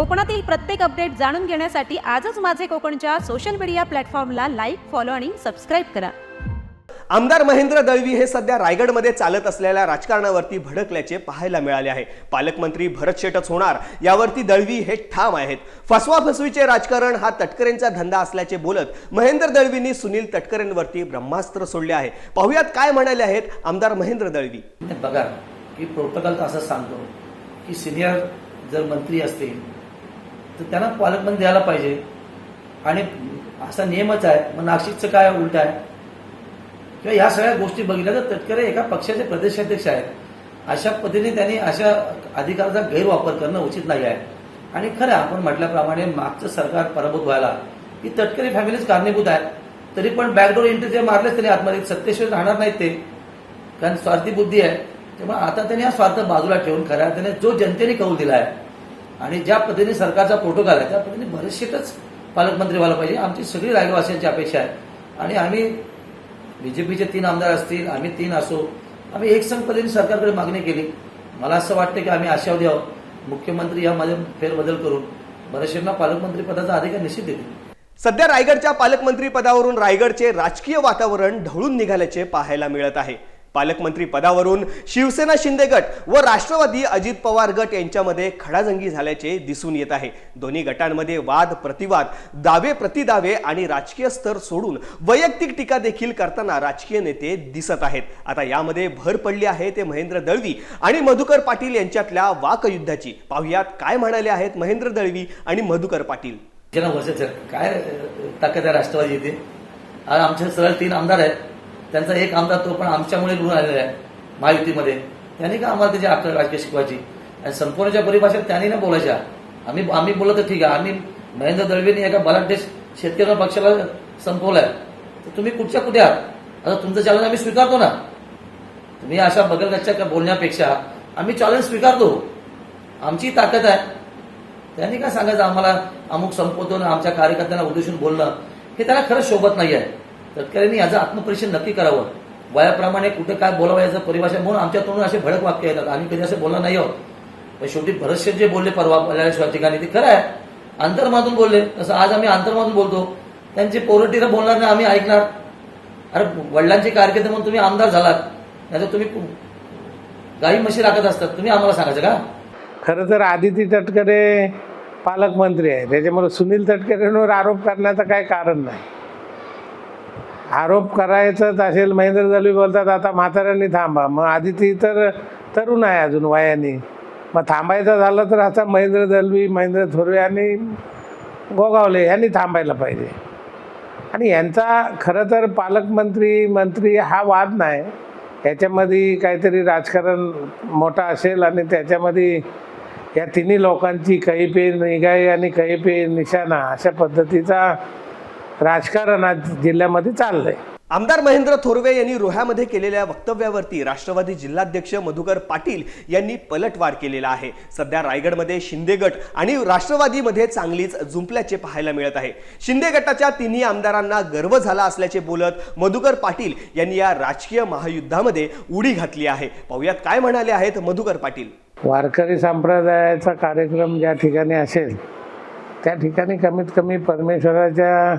कोकणातील प्रत्येक अपडेट जाणून घेण्यासाठी आजच माझे कोकणच्या सोशल मीडिया प्लॅटफॉर्मला लाईक फॉलो आणि सबस्क्राईब करा. आमदार महेंद्र दळवी हे सध्या रायगडमध्ये चालत असलेल्या राजकारणावरती भडकल्याचे पाहायला मिळाले आहे. पालकमंत्री भरत शेटच होणार यावरती दळवी हे ठाम आहेत. फसवा फसवीचे राजकारण हा तटकरेंचा धंदा असल्याचे बोलत महेंद्र दळवींनी सुनील तटकरेंवरती ब्रह्मास्त्र सोडले आहे. पाहुयात काय म्हणाले आहेत आमदार महेंद्र दळवी. बघा की प्रोटोकॉल तर असं सांगतो की सिनियर जर मंत्री असतील तर त्यांना पालकमंत्री द्यायला पाहिजे. आणि असा नियमच आहे. मग नाशिकचं काय उलट आहे? किंवा या सगळ्या गोष्टी बघितल्या तर तटकरे एका पक्षाचे प्रदेशाध्यक्ष आहेत. अशा पद्धतीने त्यांनी अशा अधिकाराचा गैरवापर करणं उचित नाही आहे. आणि खरं आपण म्हटल्याप्रमाणे मागचं सरकार पराभूत व्हायला ही तटकरे फॅमिलीच कारणीभूत आहे तरी पण बॅकडोर एंट्री जे मारलेच तरी आतमध्ये सत्तेशिवाय राहणार नाहीत ते. कारण स्वार्थी बुद्धी आहे. त्यामुळे आता त्यांनी हा स्वार्थ बाजूला ठेवून खऱ्या त्याने जो जनतेने कौल दिला आहे आणि ज्या पद्धतीने सरकारचा प्रोटोकॉल आहे त्या पद्धतीने बरेचसेच पालकमंत्री व्हायला पाहिजे. आमची सगळी रायगडवासियांची अपेक्षा आहे. आणि आम्ही बीजेपीचे तीन आमदार असतील आम्ही तीन असो आम्ही एकसंघ पद्धतीने सरकारकडे मागणी केली. मला असं वाटतं की आम्ही आशावादी आहोत. मुख्यमंत्री यामध्ये फेरबदल करून बरेचशांना पालकमंत्री पदाचा अधिकार निश्चित देतील. सध्या रायगडच्या पालकमंत्री पदावरून रायगडचे राजकीय वातावरण ढवळून निघाल्याचे पाहायला मिळत आहे. पालकमंत्री पदावरून शिवसेना शिंदे गट व राष्ट्रवादी अजित पवार गट यांच्यामध्ये खडाजंगी झाल्याचे दिसून येत आहे. दोन्ही गटांमध्ये वाद प्रतिवाद दावे प्रतिदावे आणि राजकीय स्तर सोडून वैयक्तिक टीका देखील करताना राजकीय नेते दिसत आहेत. आता यामध्ये भर पडली आहे ते महेंद्र दळवी आणि मधुकर पाटील यांच्यातल्या वाकयुद्धाची. पाहुयात काय म्हणाले आहेत महेंद्र दळवी आणि मधुकर पाटील. काय ताकद आहे राष्ट्रवादी येते आमचे सरळ तीन आमदार आहेत. त्यांचा एक आमदार तो पण आमच्यामुळे निवडून आलेला आहे महायुतीमध्ये. त्यांनी का आम्हाला त्याची अक्कल राजकीय शिकवायची? आणि संपूर्णच्या परिभाषेत त्यांनी ना बोलायच्या. आम्ही आम्ही बोलत तर ठीक आहे. आम्ही महेंद्र दळवींनी एका बलाढ्य शेतकरी पक्षाला संपवलाय. तर तुम्ही कुठच्या कुठे आहात? आता तुमचं चॅलेंज आम्ही स्वीकारतो ना. तुम्ही अशा बगलगच्च्या बोलण्यापेक्षा आम्ही चॅलेंज स्वीकारतो. आमची ताकद आहे. त्यांनी काय सांगायचं आम्हाला अमुक संपवतो ना आमच्या कार्यकर्त्यांना उद्देशून बोलणं? हे त्याला खरंच शोभत नाही आहे तत्कालीन याचं आत्मपरीक्षण नक्की करावं. वयाप्रमाणे कुठे काय बोलावं याचं परिभाषा म्हणून आमच्या तोंडून असे भडक वाक्य येतात. आम्ही कधी असं बोलणार नाही आहोत. पण शेवटी भरतशेठ जे बोलले परवा पहिल्या ठिकाणी ते खरं आहे. अंतर्मातून बोलले. तसं आज आम्ही अंतर्मातून बोलतो. त्यांचे पोरटीनं बोलणार नाही आम्ही ऐकणार. अरे वडिलांची कारकीर्द म्हणून तुम्ही आमदार झालात. नाही तर तुम्ही गाई म्हशी राखत असतात. तुम्ही आम्हाला सांगायचं का? खरं तर आदिती तटकरे पालकमंत्री आहे त्याच्यामुळे सुनील तटकरेंवर आरोप करण्याचं काही कारण नाही. आरोप करायचंच असेल महेंद्र दलवी बोलतात आता म्हाताऱ्यांनी थांबा. मग आधी ती तर तरुण आहे अजून वयाने. मग थांबायचं झालं तर आता महेंद्र दलवी महेंद्र थोरवे आणि गोगावले यांनी थांबायला पाहिजे. आणि यांचा खरं तर पालकमंत्री मंत्री हा वाद नाही. याच्यामध्ये काहीतरी राजकारण मोठा असेल आणि त्याच्यामध्ये या तिन्ही लोकांची काही पे निगाई आणि काही पे निशाणा अशा पद्धतीचा राजकारण आज जिल्ह्यामध्ये चाललंय. आमदार महेंद्र थोरवे यांनी रोह्यामध्ये केलेल्या वक्तव्यावरती राष्ट्रवादी जिल्हाध्यक्ष मधुकर पाटील यांनी पलटवार केलेला आहे. सध्या रायगडमध्ये शिंदे गट आणि राष्ट्रवादीमध्ये चांगलीच जुंपल्याचे पाहायला मिळत आहे. शिंदे गटाच्या तिन्ही आमदारांना गर्व झाला असल्याचे बोलत मधुकर पाटील यांनी या राजकीय महायुद्धामध्ये उडी घातली आहे. पाहुयात काय म्हणाले आहेत मधुकर पाटील. वारकरी संप्रदायाचा कार्यक्रम ज्या ठिकाणी असेल त्या ठिकाणी कमीत कमी परमेश्वराच्या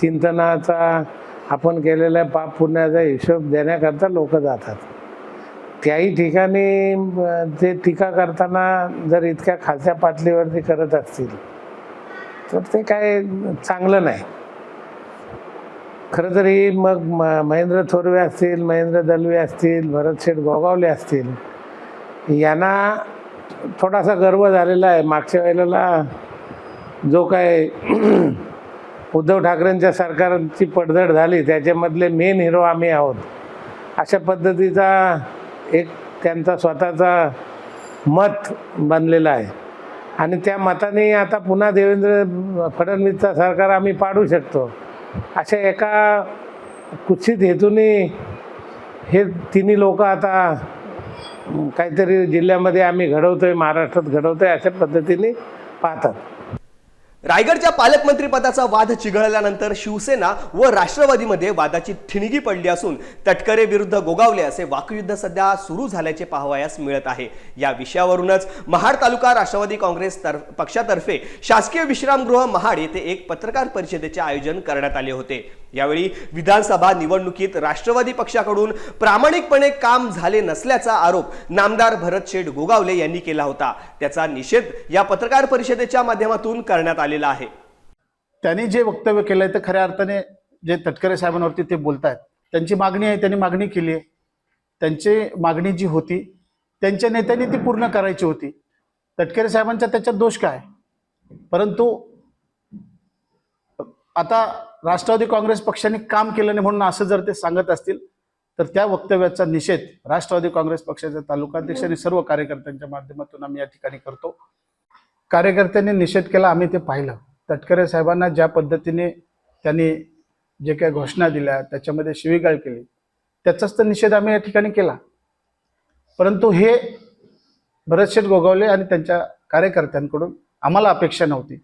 चिंतनाचा आपण केलेल्या पाप पुण्याचा हिशोब देण्याकरता लोक जातात. त्याही ठिकाणी ते टीका करताना जर इतक्या खालच्या पातळीवरती करत असतील तर ते काय चांगलं नाही. खरं तरी मग म- महेंद्र थोरवे असतील महेंद्र दलवे असतील भरतशेठ गोगावले असतील यांना थोडासा गर्व झालेला आहे. मागच्या वेळेला जो काय उद्धव ठाकरेंच्या सरकारची पडझड झाली त्याच्यामधले मेन हिरो आम्ही आहोत. अशा पद्धतीचा एक त्यांचा स्वतःचा मत बनलेला आहे. आणि त्या मताने आता पुन्हा देवेंद्र फडणवीसचा सरकार आम्ही पाडू शकतो. अशा एका कुत्सित हेतूने हे तिन्ही लोक आता काहीतरी जिल्ह्यामध्ये आम्ही घडवतोय महाराष्ट्रात घडवतोय अशा पद्धतीने पाहतात. रायगडच्या पालकमंत्रीपदाचा वाद चिघळल्यानंतर शिवसेना व राष्ट्रवादीमध्ये वादाची ठिणगी पडली असून तटकरे विरुद्ध गोगावले असे वाकयुद्ध सध्या सुरू झाल्याचे पाहावयास मिळत आहे. या विषयावरूनच महाड तालुका राष्ट्रवादी काँग्रेस तर पक्षातर्फे शासकीय विश्रामगृह महाड येथे एक पत्रकार परिषदेचे आयोजन करण्यात आले होते. यावेळी विधानसभा निवडणुकीत राष्ट्रवादी पक्षाकडून प्रामाणिकपणे काम झाले नसल्याचा आरोप नामदार भरत शेठ गोगावले यांनी केला होता. त्याचा निषेध या पत्रकार परिषदेच्या माध्यमातून करण्यात आला आलेला आहे. त्यांनी जे वक्तव्य केलंय ते खऱ्या अर्थाने जे तटकरे साहेबांवरती ते बोलतायत. त्यांची मागणी आहे त्यांनी मागणी केली आहे. त्यांची मागणी जी होती त्यांच्या नेत्यांनी ती पूर्ण करायची होती. तटकरे साहेबांचा त्याच्यात दोष काय? परंतु आता राष्ट्रवादी काँग्रेस पक्षाने काम केलं नाही म्हणून असं जर ते सांगत असतील तर त्या वक्तव्याचा निषेध राष्ट्रवादी काँग्रेस पक्षाच्या तालुकाध्यक्ष आणि सर्व कार्यकर्त्यांच्या माध्यमातून आम्ही या ठिकाणी करतो. कार्यकर्त्यांनी निषेध केला आम्ही ते पाहिलं. तटकरे साहेबांना ज्या पद्धतीने त्यांनी जे काही घोषणा दिल्या त्याच्यामध्ये शिवीगाळ केली त्याचाच तर निषेध आम्ही या ठिकाणी केला. परंतु हे भरतशेठ गोगावले आणि त्यांच्या कार्यकर्त्यांकडून आम्हाला अपेक्षा नव्हती.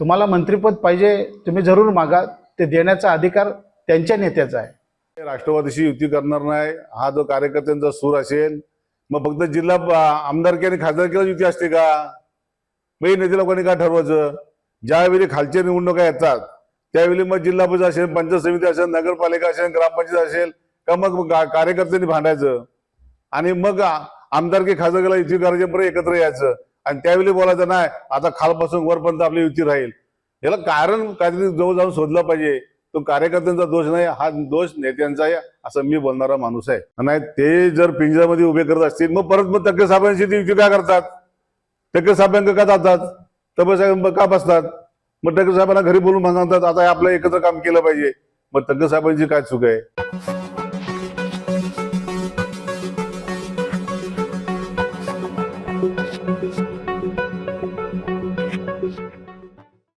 तुम्हाला मंत्रिपद पाहिजे तुम्ही जरूर मागा ते देण्याचा अधिकार त्यांच्या नेत्याचा आहे. राष्ट्रवादीशी युती करणार नाही हा जो कार्यकर्त्यांचा सूर असेल मग फक्त जिल्हा आमदारकी आणि खासदारकीला युती असते का? मग हे नेते लोकांनी काय ठरवायचं? ज्यावेळी खालच्या निवडणुका येतात त्यावेळी मग जिल्हा परिषद असेल पंचायत समिती असेल नगरपालिका असेल ग्रामपंचायत असेल का मग कार्यकर्त्यांनी भांडायचं? आणि मग आमदारकी खासदारकीला युती करायचे एकत्र यायचं. आणि त्यावेळी बोलायचं नाही आता खालपासून वरपर्यंत आपली युती राहील. याला कारण काहीतरी जवळ जाऊन शोधलं पाहिजे. तो कार्यकर्त्यांचा दोष नाही हा दोष नेत्यांचा आहे असं मी बोलणारा माणूस आहे. नाही ते जर पिंजऱ्यामध्ये उभे करत असतील मग परत मग तक्के साहेबांशी ती युती काय करतात? तक्के साहेबांक का जातात? तब्बे साहेब का बसतात? मग टक्कर साहेबांना घरी बोलून सांगतात आता हे आपलं एकत्र काम केलं पाहिजे. मग तक्के साहेबांची काय चूक आहे?